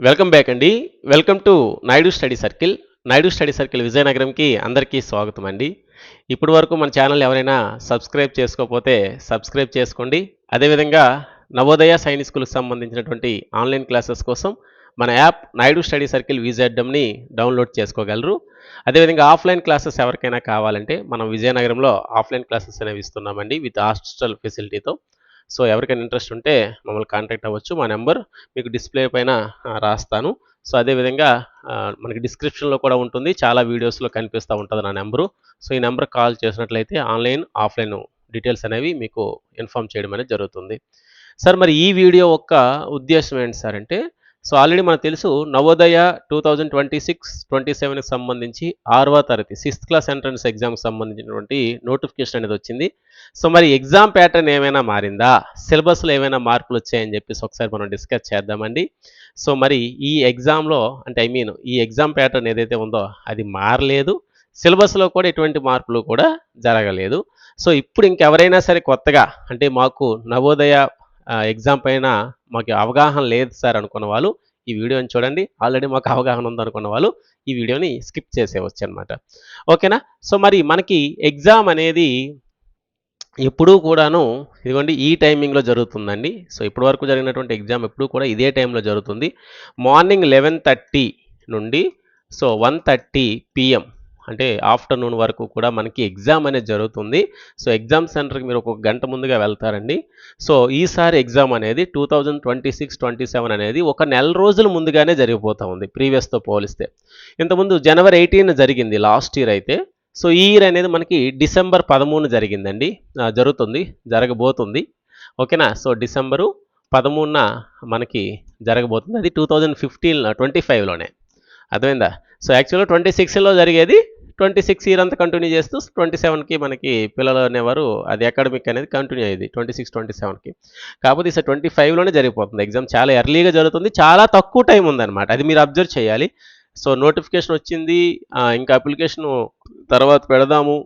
Welcome back అండి. Welcome to Naidu study circle. Naidu study circle విజయనగరంకి అందరికీ స్వాగతం అండి. ఇప్పటి వరకు మన ఛానల్ ఎవరైనా సబ్స్క్రైబ్ చేసుకోకపోతే సబ్స్క్రైబ్ చేసుకోండి. అదేవిధంగా నవోదయ సైనిక్ స్కూల్కి సంబంధించినటువంటి ఆన్లైన్ క్లాసెస్ కోసం మన యాప్ నాయుడు స్టడీ సర్కిల్ విజయడ్డంని డౌన్లోడ్ చేసుకోగలరు. అదేవిధంగా ఆఫ్లైన్ క్లాసెస్ ఎవరికైనా కావాలంటే మనం విజయనగరంలో ఆఫ్లైన్ క్లాసెస్ అనేవి ఇస్తున్నామండి విత్ హాస్టల్ ఫెసిలిటీతో. సో ఎవరికైనా ఇంట్రెస్ట్ ఉంటే మమ్మల్ని కాంటాక్ట్ అవ్వచ్చు. మా నెంబర్ మీకు డిస్ప్లే పైన రాస్తాను. సో అదేవిధంగా మనకి డిస్క్రిప్షన్లో కూడా ఉంటుంది. చాలా వీడియోస్లో కనిపిస్తూ ఉంటుంది నా నెంబరు. సో ఈ నెంబర్ కాల్ చేసినట్లయితే ఆన్లైన్ ఆఫ్లైన్ డీటెయిల్స్ అనేవి మీకు ఇన్ఫామ్ చేయడం అనేది జరుగుతుంది. సార్ మరి ఈ వీడియో యొక్క ఉద్దేశం ఏంటి సార్ అంటే సో ఆల్రెడీ మనకు తెలుసు Navodaya two thousand twenty six twenty సెవెన్కి సంబంధించి ఆరవ తరగతి సిక్స్త్ క్లాస్ ఎంట్రన్స్ ఎగ్జామ్కి సంబంధించినటువంటి నోటిఫికేషన్ అనేది వచ్చింది. సో మరి ఎగ్జామ్ ప్యాటర్న్ ఏమైనా మారిందా? సిలబస్లో ఏమైనా మార్పులు వచ్చాయని చెప్పేసి ఒకసారి మనం డిస్కస్ చేద్దామండి. సో మరి ఈ ఎగ్జామ్లో అంటే ఐ మీన్ ఈ ఎగ్జామ్ ప్యాటర్న్ ఏదైతే ఉందో అది మారలేదు. సిలబస్లో కూడా ఎటువంటి మార్పులు కూడా జరగలేదు. సో ఇప్పుడు ఇంకెవరైనా సరే కొత్తగా అంటే మాకు నవోదయ ఎగ్జామ్ పైన మాకు అవగాహన లేదు సార్ అనుకున్న వాళ్ళు ఈ వీడియోని చూడండి. ఆల్రెడీ మాకు అవగాహన ఉందనుకున్న వాళ్ళు ఈ వీడియోని స్కిప్ చేసేవచ్చు అనమాట ఓకేనా? సో మరి మనకి ఎగ్జామ్ అనేది ఎప్పుడూ కూడాను ఇదిగోండి ఈ టైమింగ్లో జరుగుతుందండి. సో ఇప్పటి వరకు జరిగినటువంటి ఎగ్జామ్ ఎప్పుడూ కూడా ఇదే టైంలో జరుగుతుంది. మార్నింగ్ లెవెన్ థర్టీ నుండి సో వన్ థర్టీ పిఎం అంటే ఆఫ్టర్నూన్ వరకు కూడా మనకి ఎగ్జామ్ అనేది జరుగుతుంది. సో ఎగ్జామ్ సెంటర్కి మీరు ఒక గంట ముందుగా వెళ్తారండి. సో ఈసారి ఎగ్జామ్ అనేది two thousand twenty six twenty seven అనేది ఒక నెల రోజుల ముందుగానే జరిగిపోతూ ఉంది ప్రీవియస్తో పోలిస్తే. ఇంతకుముందు జనవరి ఎయిటీన్ జరిగింది లాస్ట్ ఇయర్ అయితే. సో ఈ ఇయర్ అనేది మనకి డిసెంబర్ పదమూడు జరిగిందండి. జరుగుతుంది జరగబోతుంది. ఓకేనా? సో డిసెంబరు పదమూడున మనకి జరగబోతుంది. అది టూ థౌజండ్ ఫిఫ్టీన్ ట్వంటీ ఫైవ్లోనే అర్థమైందా? సో యాక్చువల్గా ట్వంటీ సిక్స్లో జరిగేది ట్వంటీ సిక్స్ ఇయర్ అంతా కంటిన్యూ చేస్తూ ట్వంటీ సెవెన్కి మనకి పిల్లలు అనేవారు అది అకాడమిక్ అనేది కంటిన్యూ అయ్యేది ట్వంటీ సిక్స్ ట్వంటీ సెవెన్కి కాకపోతే ఈసారి ట్వంటీ ఫైవ్లోనే జరిగిపోతుంది. ఎగ్జామ్ చాలా ఎర్లీగా జరుగుతుంది చాలా తక్కువ టైం ఉందన్నమాట. అది మీరు అబ్జర్వ్ చేయాలి. సో నోటిఫికేషన్ వచ్చింది ఇంకా అప్లికేషన్ తర్వాత పెడదాము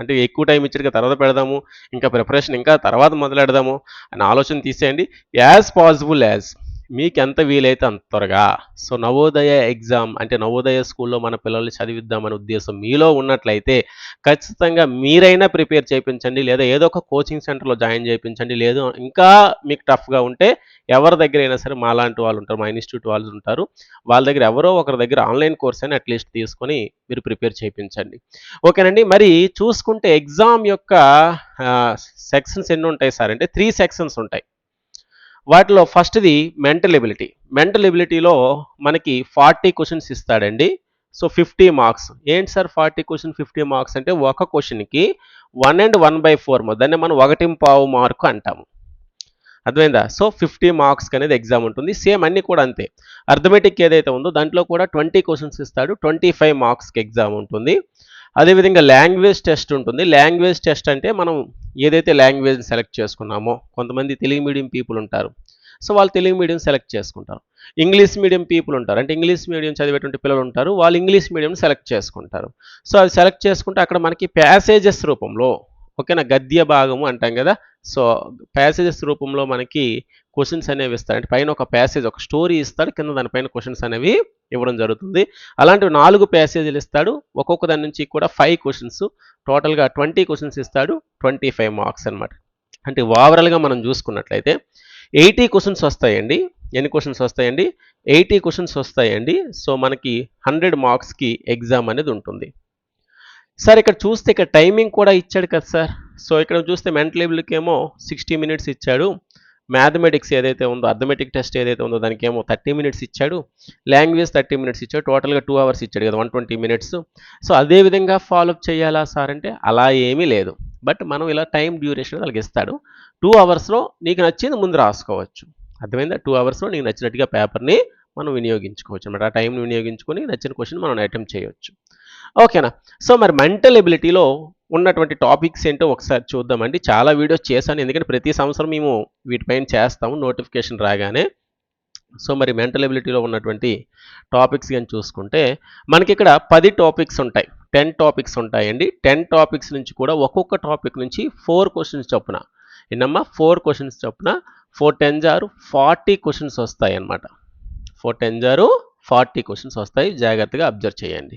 అంటే ఎక్కువ టైం ఇచ్చాడు తర్వాత పెడదాము ఇంకా ప్రిపరేషన్ ఇంకా తర్వాత మొదలెడదాము అని ఆలోచన తీసేయండి. యాజ్ పాసిబుల్ యాజ్ మీకు ఎంత వీలైతే అంత త్వరగా. సో నవోదయ ఎగ్జామ్ అంటే నవోదయ స్కూల్లో మన పిల్లల్ని చదివిద్దామనే ఉద్దేశం మీలో ఉన్నట్లయితే ఖచ్చితంగా మీరైనా ప్రిపేర్ చేయించండి. లేదా ఏదో ఒక కోచింగ్ సెంటర్లో జాయిన్ చేయించండి. లేదు ఇంకా మీకు టఫ్గా ఉంటే ఎవరి దగ్గర అయినా సరే మా లాంటి వాళ్ళు ఉంటారు. మా ఇన్స్టిట్యూట్ వాళ్ళు ఉంటారు. వాళ్ళ దగ్గర ఎవరో ఒకరి దగ్గర ఆన్లైన్ కోర్స్ అని అట్లీస్ట్ తీసుకొని మీరు ప్రిపేర్ చేయించండి. ఓకేనండి. మరి చూసుకుంటే ఎగ్జామ్ యొక్క సెక్షన్స్ ఎన్ని ఉంటాయి సార్? అంటే త్రీ సెక్షన్స్ ఉంటాయి. వాటిలో ఫస్ట్ది మెంటల్ ఎబిలిటీ. మెంటల్ ఎబిలిటీలో మనకి ఫార్టీ క్వశ్చన్స్ ఇస్తాడండి. So fifty marks. ఏంటి sir forty question fifty marks అంటే ఒక క్వశ్చన్కి one and one by four దాన్ని మనం ఒకటి పావు మార్కు అంటాము. అర్థమైందా? సో ఫిఫ్టీ మార్క్స్ అనేది ఎగ్జామ్ ఉంటుంది. సేమ్ అన్ని కూడా అంతే. అర్థమెటిక్ ఏదైతే ఉందో దాంట్లో కూడా ట్వంటీ క్వశ్చన్స్ ఇస్తాడు. ట్వంటీ ఫైవ్ మార్క్స్కి ఎగ్జామ్ ఉంటుంది. అదేవిధంగా లాంగ్వేజ్ టెస్ట్ ఉంటుంది. లాంగ్వేజ్ టెస్ట్ అంటే మనం ఏదైతే లాంగ్వేజ్ సెలెక్ట్ చేసుకున్నామో కొంతమంది తెలుగు మీడియం పీపుల్ ఉంటారు. సో వాళ్ళు తెలుగు మీడియం సెలెక్ట్ చేసుకుంటారు. ఇంగ్లీష్ మీడియం పీపుల్ ఉంటారు. అంటే ఇంగ్లీష్ మీడియం చదివేటువంటి పిల్లలు ఉంటారు. వాళ్ళు ఇంగ్లీష్ మీడియం సెలెక్ట్ చేసుకుంటారు. సో అది సెలెక్ట్ చేసుకుంటే అక్కడ మనకి ప్యాసేజెస్ రూపంలో ఓకేనా? గద్య భాగము అంటాం కదా? సో ప్యాసేజెస్ రూపంలో మనకి క్వశ్చన్స్ అనేవి ఇస్తాడు. అంటే పైన ఒక ప్యాసేజ్ ఒక స్టోరీ ఇస్తాడు. కింద దానిపైన క్వశ్చన్స్ అనేవి ఇవ్వడం జరుగుతుంది. అలాంటివి నాలుగు ప్యాసేజీలు ఇస్తాడు. ఒక్కొక్క దాని నుంచి కూడా ఫైవ్ క్వశ్చన్స్ టోటల్గా ట్వంటీ క్వశ్చన్స్ ఇస్తాడు. ట్వంటీ ఫైవ్ మార్క్స్ అనమాట అంటే ఓవరాల్గా మనం చూసుకున్నట్లయితే ఎయిటీ క్వశ్చన్స్ వస్తాయండి. ఎన్ని క్వశ్చన్స్ వస్తాయండి? ఎయిటీ క్వశ్చన్స్ వస్తాయండి. సో మనకి హండ్రెడ్ మార్క్స్కి ఎగ్జామ్ అనేది ఉంటుంది. సార్ ఇక్కడ చూస్తే ఇక్కడ టైమింగ్ కూడా ఇచ్చాడు కదా సార్. సో ఇక్కడ చూస్తే మెంటల్ ఏబుల్కి ఏమో సిక్స్టీ మినిట్స్ ఇచ్చాడు. మ్యాథమెటిక్స్ ఏదైతే ఉందో అర్థమెటిక్ టెస్ట్ ఏదైతే ఉందో దానికి ఏమో థర్టీ మినిట్స్ ఇచ్చాడు. లాంగ్వేజ్ థర్టీ మినిట్స్ ఇచ్చాడు. టోటల్గా టూ అవర్స్ ఇచ్చాడు కదా వన్ ట్వంటీ మినిట్స్. సో అదే విధంగా ఫాలోఅప్ చేయాలా సార్ అంటే అలా ఏమీ లేదు. బట్ మనం ఇలా టైం డ్యూరేషన్ వాళ్ళకి ఇస్తాడు టూ అవర్స్లో నీకు నచ్చింది ముందు రాసుకోవచ్చు. అర్థమైందా? టూ అవర్స్లో నీకు నచ్చినట్టుగా పేపర్ని మనం వినియోగించుకోవచ్చు అనమాట. ఆ టైంని వినియోగించుకొని నచ్చిన క్వశ్చన్ మనం అటెంప్ట్ చేయొచ్చు. ఓకేనా? సో మరి మెంటల్ ఎబిలిటీలో ఉన్నటువంటి టాపిక్స్ ఏంటో ఒకసారి చూద్దామండి. చాలా వీడియోస్ చేశాను. ఎందుకంటే ప్రతి సంవత్సరం మేము వీటిపైన చేస్తాము. నోటిఫికేషన్ రాగానే సో మరి మెంటల్ ఎబిలిటీలో ఉన్నటువంటి టాపిక్స్ కానీ చూసుకుంటే మనకి ఇక్కడ పది టాపిక్స్ ఉంటాయి. టెన్ టాపిక్స్ ఉంటాయండి. టెన్ టాపిక్స్ నుంచి కూడా ఒక్కొక్క టాపిక్ నుంచి ఫోర్ క్వశ్చన్స్ చొప్పున ఎన్నమ్మా ఫోర్ క్వశ్చన్స్ చొప్పున ఫోర్ టెన్ జారు ఫార్టీ క్వశ్చన్స్ వస్తాయి అన్నమాట ఫోర్ టెన్ జారు ఫార్టీ క్వశ్చన్స్ వస్తాయి. జాగ్రత్తగా అబ్జర్వ్ చేయండి.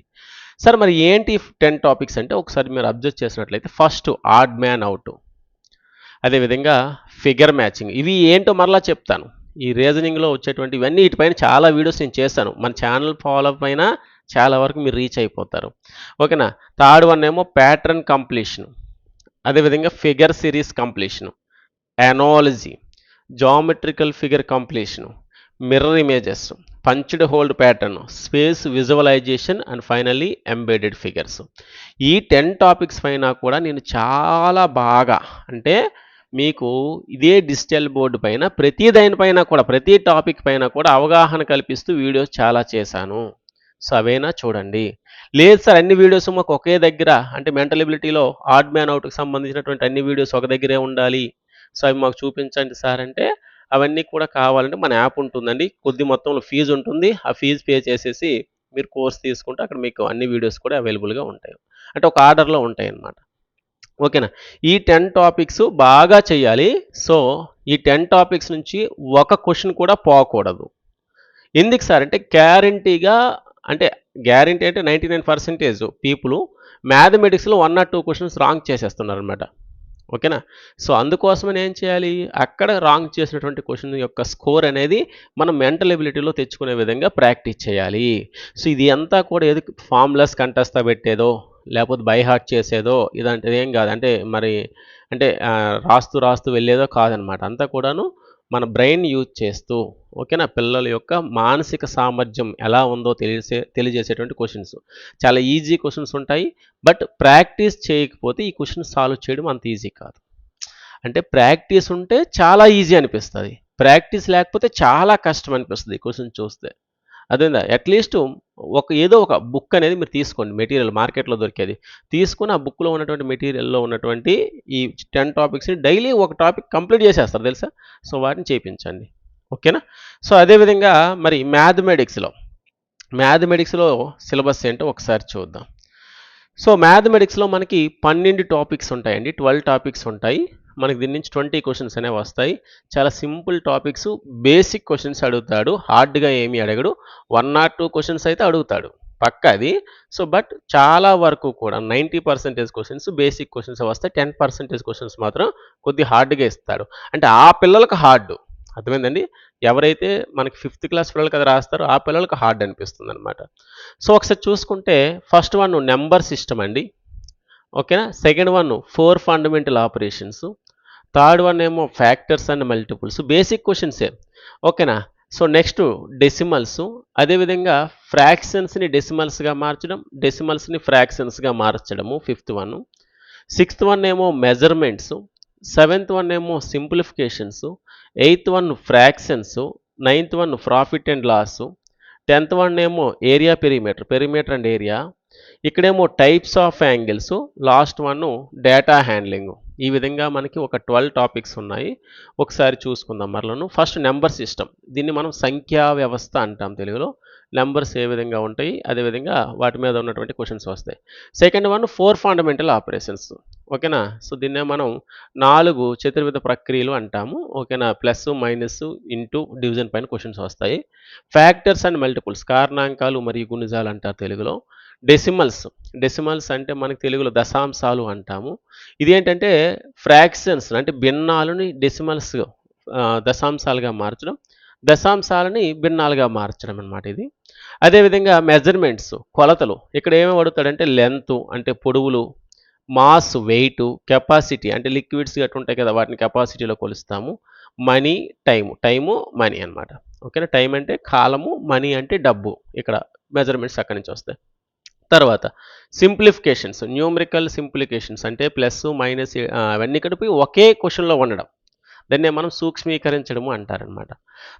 సార్ మరి ఏంటి టెన్ టాపిక్స్ అంటే ఒకసారి మీరు అబ్జర్వ్ చేసినట్లయితే ఫస్ట్ ఆడ్ మ్యాన్ అవుట్. అదేవిధంగా ఫిగర్ మ్యాచింగ్. ఇవి ఏంటో మరలా చెప్తాను. ఈ రీజనింగ్లో వచ్చేటువంటి ఇవన్నీ వీటిపైన చాలా వీడియోస్ నేను చేశాను. మన ఛానల్ ఫాలో పైన చాలా వరకు మీరు రీచ్ అయిపోతారు. ఓకేనా? థర్డ్ వన్ ఏమో ప్యాటర్న్ కంప్లీషన్. అదేవిధంగా figure series completion. Analogy geometrical figure completion. Mirror images punched hole pattern space visualisation and finally embedded figures ఈ టెన్ టాపిక్స్ పైన కూడా నేను చాలా బాగా అంటే మీకు ఇదే డిజిటల్ బోర్డు పైన ప్రతి దానిపైన కూడా ప్రతి టాపిక్ పైన కూడా అవగాహన కల్పిస్తూ వీడియోస్ చాలా చేశాను. సో అవైనా చూడండి. లేదు సార్ అన్ని వీడియోస్ మాకు ఒకే దగ్గర అంటే మెంటల్ ఎబిలిటీలో ఆడ్ మ్యాన్ అవుట్కి సంబంధించినటువంటి అన్ని వీడియోస్ ఒక దగ్గరే ఉండాలి. సో అవి మాకు చూపించండి సార్ అంటే అవన్నీ కూడా కావాలంటే మన యాప్ ఉంటుందండి. కొద్ది మొత్తంలో ఫీజు ఉంటుంది. ఆ ఫీజు పే చేసేసి మీరు కోర్స్ తీసుకుంటే అక్కడ మీకు అన్ని వీడియోస్ కూడా అవైలబుల్గా ఉంటాయి. అంటే ఒక ఆర్డర్లో ఉంటాయి అన్నమాట ఓకేనా? ఈ టెన్ టాపిక్స్ బాగా చేయాలి. సో ఈ టెన్ టాపిక్స్ నుంచి ఒక క్వశ్చన్ కూడా పోకూడదు. ఎందుకు సార్? అంటే గ్యారంటీగా అంటే గ్యారంటీ అంటే ninety nine percentage people మ్యాథమెటిక్స్లో one or two questions wrong చేసేస్తున్నారు అనమాట ఓకేనా? సో అందుకోసమని ఏం చేయాలి? అక్కడ రాంగ్ చేసినటువంటి క్వశ్చన్ యొక్క స్కోర్ అనేది మనం మెంటల్ ఎబిలిటీలో తెచ్చుకునే విధంగా ప్రాక్టీస్ చేయాలి. సో ఇది అంతా కూడా ఏది ఫామ్లెస్ కంటెస్తా పెట్టేదో లేకపోతే బై హార్ట్ చేసేదో ఇదంటే ఏం కాదు. అంటే మరి అంటే రాస్తూ రాస్తూ వెళ్ళేదో కాదనమాట. అంతా కూడాను మన బ్రెయిన్ యూజ్ చేస్తూ ఓకేనా పిల్లల యొక్క మానసిక సామర్థ్యం ఎలా ఉందో తెలిసే తెలియజేసేటువంటి క్వశ్చన్స్. చాలా ఈజీ క్వశ్చన్స్ ఉంటాయి బట్ ప్రాక్టీస్ చేయకపోతే ఈ క్వశ్చన్ సాల్వ్ చేయడం అంత ఈజీ కాదు. అంటే ప్రాక్టీస్ ఉంటే చాలా ఈజీ అనిపిస్తుంది. ప్రాక్టీస్ లేకపోతే చాలా కష్టం అనిపిస్తుంది ఈ క్వశ్చన్ చూస్తే. అదేందా? అట్లీస్ట్ ఒక ఏదో ఒక బుక్ అనేది మీరు తీసుకోండి. మెటీరియల్ మార్కెట్లో దొరికేది. తీసుకుని ఆ బుక్లో ఉన్నటువంటి మెటీరియల్లో ఉన్నటువంటి ఈ టెన్ టాపిక్స్ని డైలీ ఒక టాపిక్ కంప్లీట్ చేసేస్తారు తెలుసా? సో వాటిని చేయించండి ఓకేనా? సో అదేవిధంగా మరి మ్యాథమెటిక్స్లో. మ్యాథమెటిక్స్లో సిలబస్ ఏంటో ఒకసారి చూద్దాం. సో మ్యాథమెటిక్స్లో మనకి పన్నెండు టాపిక్స్ ఉంటాయండి. ట్వెల్వ్ టాపిక్స్ ఉంటాయి. మనకి దీని నుంచి ట్వంటీ క్వశ్చన్స్ అనేవి వస్తాయి. చాలా సింపుల్ టాపిక్స్ బేసిక్ క్వశ్చన్స్ అడుగుతాడు. హార్డ్గా ఏమీ అడగడు. వన్ ఆర్ టూ క్వశ్చన్స్ అయితే అడుగుతాడు. పక్క అది? సో బట్ చాలా వరకు కూడా ninety percentage questions basic questions వస్తాయి. టెన్ పర్సెంటేజ్ క్వశ్చన్స్ మాత్రం కొద్ది హార్డ్గా ఇస్తాడు. అంటే ఆ పిల్లలకు హార్డ్ అర్థమైందండి? ఎవరైతే మనకి ఫిఫ్త్ క్లాస్ పిల్లలకి అది రాస్తారో ఆ పిల్లలకు హార్డ్ అనిపిస్తుంది అనమాట సో ఒకసారి చూసుకుంటే ఫస్ట్ వన్ నెంబర్ సిస్టమ్ అండి. ఓకేనా second one four fundamental operations third one ఏమో ఫ్యాక్టర్స్ అండ్ మల్టిపుల్స్. బేసిక్ క్వశ్చన్సే ఓకేనా? So next decimals. అదేవిధంగా ఫ్రాక్షన్స్ని డెసిమల్స్గా మార్చడం డెసిమల్స్ని ఫ్రాక్షన్స్గా మార్చడము ఫిఫ్త్ వన్. సిక్స్త్ వన్ ఏమో మెజర్మెంట్స్. సెవెంత్ వన్ ఏమో simplifications. Eighth one fractions. Ninth one profit and loss. Tenth one ఏమో area perimeter perimeter and area. ఇక్కడేమో types of angles. Last one data handling. ఈ విధంగా మనకి ఒక ట్వెల్వ్ టాపిక్స్ ఉన్నాయి. ఒకసారి చూసుకుందాం మరలను. First number system. దీన్ని మనం సంఖ్యా వ్యవస్థ అంటాం తెలుగులో. నెంబర్స్ ఏ విధంగా ఉంటాయి? అదేవిధంగా వాటి మీద ఉన్నటువంటి క్వశ్చన్స్ వస్తాయి. Second one four fundamental operations. ఓకేనా? సో దీన్నే మనం నాలుగు చతుర్విధ ప్రక్రియలు అంటాము. ఓకేనా? ప్లస్ మైనస్ ఇంటూ డివిజన్ పైన క్వశ్చన్స్ వస్తాయి. Factors and multiples. కారణాంకాలు మరియు గుణిజాలు అంటారు తెలుగులో. డెసిమల్స్. డెసిమల్స్ అంటే మనకి తెలుగులో దశాంశాలు అంటాము. ఇది ఏంటంటే ఫ్రాక్షన్స్ అంటే భిన్నాలని డెసిమల్స్ దశాంశాలుగా మార్చడం దశాంశాలని భిన్నాలుగా మార్చడం అన్నమాట ఇది. అదేవిధంగా మెజర్మెంట్స్ కొలతలు. ఇక్కడ ఏమేమి అడుగుతాడంటే లెంత్ అంటే పొడవులు మాస్ వెయిట్ కెపాసిటీ అంటే లిక్విడ్స్ గట్టు ఉంటాయి కదా వాటిని కెపాసిటీలో కొలుస్తాము. Money time. టైము మనీ అన్నమాట. ఓకేనా? టైం అంటే కాలము మనీ అంటే డబ్బు. ఇక్కడ మెజర్మెంట్స్ అక్కడి నుంచి వస్తాయి. తర్వాత సింప్లిఫికేషన్స్ న్యూమరికల్ సింప్లికేషన్స్ అంటే ప్లస్ మైనస్ అవన్నీ కలిపి ఒకే క్వశ్చన్లో ఉండడం. దాన్నే మనం సూక్ష్మీకరించడము అంటారనమాట.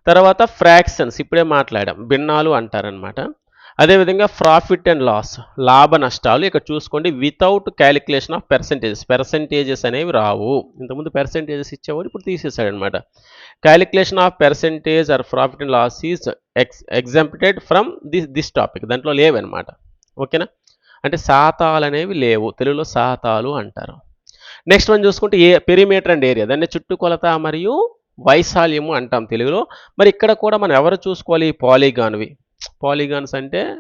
తర్వాత ఫ్రాక్షన్స్ ఇప్పుడే మాట్లాడాం భిన్నాలు అంటారనమాట. అదేవిధంగా ప్రాఫిట్ అండ్ లాస్ లాభ నష్టాలు ఇక్కడ చూసుకోండి without calculation of percentages percentages అనేవి రావు. ఇంతకుముందు పెర్సెంటేజెస్ ఇచ్చేవాడు ఇప్పుడు తీసేసాడు calculation of percentage or profit and loss is ex exempted from this this topic దాంట్లో లేవన్నమాట ఓకేనా? అంటే శాతాలు అనేవి లేవు. తెలుగులో శాతాలు అంటారు. నెక్స్ట్ వన్ చూసుకుంటే ఏ పెరిమీటర్ అండ్ ఏరియా. దాన్ని చుట్టుకొలత మరియు వైశాల్యము అంటాం తెలుగులో. మరి ఇక్కడ కూడా మనం ఎవరు చూసుకోవాలి? పాలిగాన్వి. పాలిగాన్స్ అంటే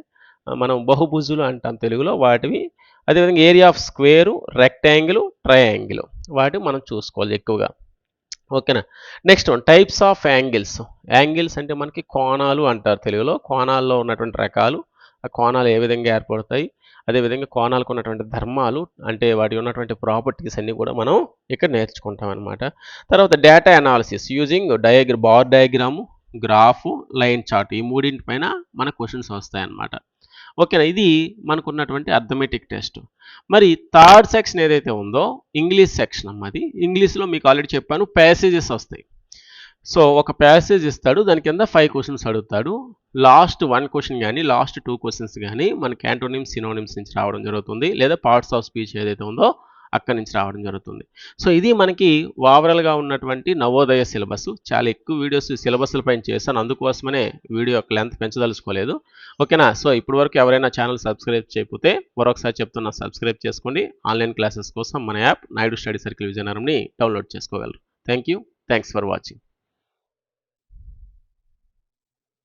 మనం బహుభుజులు అంటాం తెలుగులో. వాటివి అదేవిధంగా area of square rectangle triangle. వాటివి మనం చూసుకోవాలి ఎక్కువగా. ఓకేనా? Next one types of angles. Angles అంటే మనకి కోణాలు అంటారు తెలుగులో. కోణాల్లో ఉన్నటువంటి రకాలు. ఆ కోణాలు ఏ విధంగా ఏర్పడతాయి అదేవిధంగా కోణాలకు ఉన్నటువంటి ధర్మాలు అంటే వాటి ఉన్నటువంటి ప్రాపర్టీస్ అన్నీ కూడా మనం ఇక్కడ నేర్చుకుంటాం అనమాట తర్వాత data analysis using diagram bar diagram graph line chart ఈ మూడింటి పైన మన క్వశ్చన్స్ వస్తాయన్నమాట ఓకేనా ఇది మనకున్నటువంటి అర్థమెటిక్ టెస్ట్ మరి థర్డ్ సెక్షన్ ఏదైతే ఉందో ఇంగ్లీష్ సెక్షన్ అమ్మది ఇంగ్లీష్లో మీకు ఆల్రెడీ చెప్పాను ప్యాసేజెస్ వస్తాయి. సో ఒక ప్యాసేజ్ ఇస్తాడు దాని కింద ఫైవ్ క్వశ్చన్స్ అడుగుతాడు. లాస్ట్ వన్ క్వశ్చన్ కానీ లాస్ట్ టూ క్వశ్చన్స్ కానీ మన క్యాంటోనిమ్స్ సినోనిమ్స్ నుంచి రావడం జరుగుతుంది. లేదా పార్ట్స్ ఆఫ్ స్పీచ్ ఏదైతే ఉందో అక్కడి నుంచి రావడం జరుగుతుంది. సో ఇది మనకి ఓవరాల్గా ఉన్నటువంటి నవోదయ సిలబస్ చాలా ఎక్కువ వీడియోస్ సిలబస్ల పైన చేశాను. అందుకోసమనే వీడియో యొక్క లెంత్ పెంచదలుచుకోలేదు. ఓకేనా? సో ఇప్పటి వరకు ఎవరైనా ఛానల్ సబ్స్క్రైబ్ చేయకపోతే మరొకసారి చెప్తున్నా సబ్స్క్రైబ్ చేసుకోండి. ఆన్లైన్ క్లాసెస్ కోసం మన యాప్ నాయుడు స్టడీ సర్కిల్ విజయనగరంని డౌన్లోడ్ చేసుకోగలరు. Thank you thanks for watching